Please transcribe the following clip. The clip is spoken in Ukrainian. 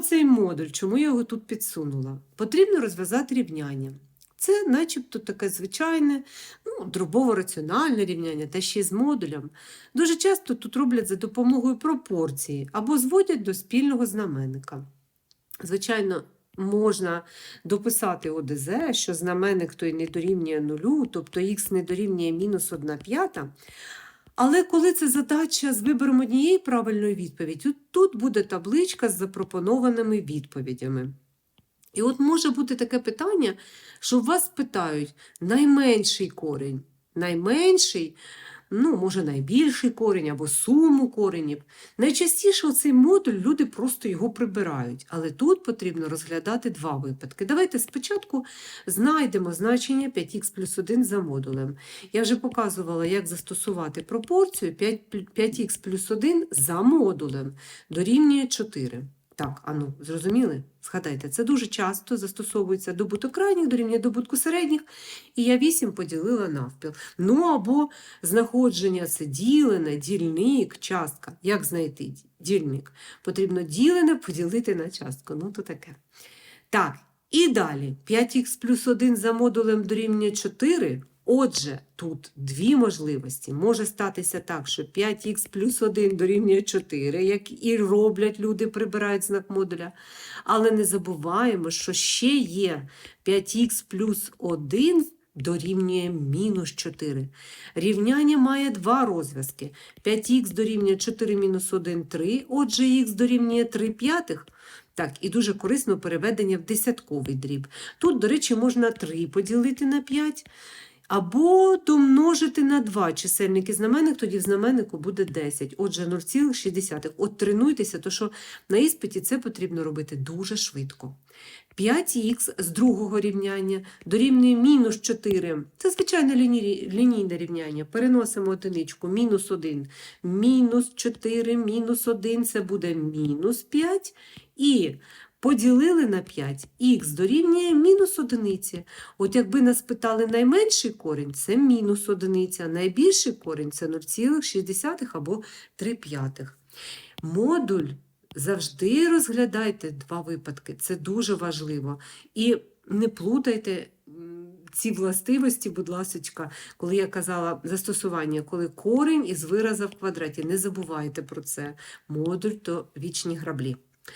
оцей модуль, чому я його тут підсунула? Потрібно розв'язати рівняння. Це начебто таке звичайне, ну, дробово-раціональне рівняння, та ще й з модулем. Дуже часто тут роблять за допомогою пропорції або зводять до спільного знаменника. Звичайно, можна дописати ОДЗ, що знаменник той не дорівнює нулю, тобто х не дорівнює мінус 1 п'ята. Але коли це задача з вибором однієї правильної відповіді, тут буде табличка з запропонованими відповідями. І от може бути таке питання, що вас питають найменший корінь, найменший, ну, може, найбільший корінь або суму коренів. Найчастіше у цей модуль люди просто його прибирають, але тут потрібно розглядати два випадки. Давайте спочатку знайдемо значення 5х плюс 1 за модулем. Я вже показувала, як застосувати пропорцію 5, 5х плюс 1 за модулем дорівнює 4. Так, ану, зрозуміли? Згадайте, це дуже часто застосовується добуток крайніх дорівнює добутку середніх, і я 8 поділила навпіл. Ну або знаходження це ділене, дільник, частка. Як знайти дільник? Потрібно ділене поділити на частку. Ну, то таке. Так, і далі 5х плюс 1 за модулем дорівнює 4. Отже, тут дві можливості. Може статися так, що 5х плюс 1 дорівнює 4, як і роблять люди, прибирають знак модуля. Але не забуваємо, що ще є 5х плюс 1 дорівнює мінус 4. Рівняння має два розв'язки. 5х дорівнює 4 мінус 1 – 3, отже х дорівнює 3 п'ятих. Так, і дуже корисно переведення в десятковий дріб. Тут, до речі, можна 3 поділити на 5, або домножити на 2 чисельник і знаменник, тоді в знаменнику буде 10. Отже, 0,6. От тренуйтеся, то що на іспиті це потрібно робити дуже швидко. 5х з другого рівняння дорівнює мінус 4. Це звичайне лінійне рівняння. Переносимо одиничку. Мінус 1. Мінус 4, мінус 1 це буде мінус 5. І поділили на 5. Х дорівнює мінус одиниці. От якби нас питали найменший корінь, це мінус одиниця, найбільший корінь це 0,6 або 3 п'ятих. Модуль завжди розглядайте два випадки, це дуже важливо. І не плутайте ці властивості, будь ласка, коли я казала застосування, коли корінь із вираза в квадраті. Не забувайте про це. Модуль то вічні граблі.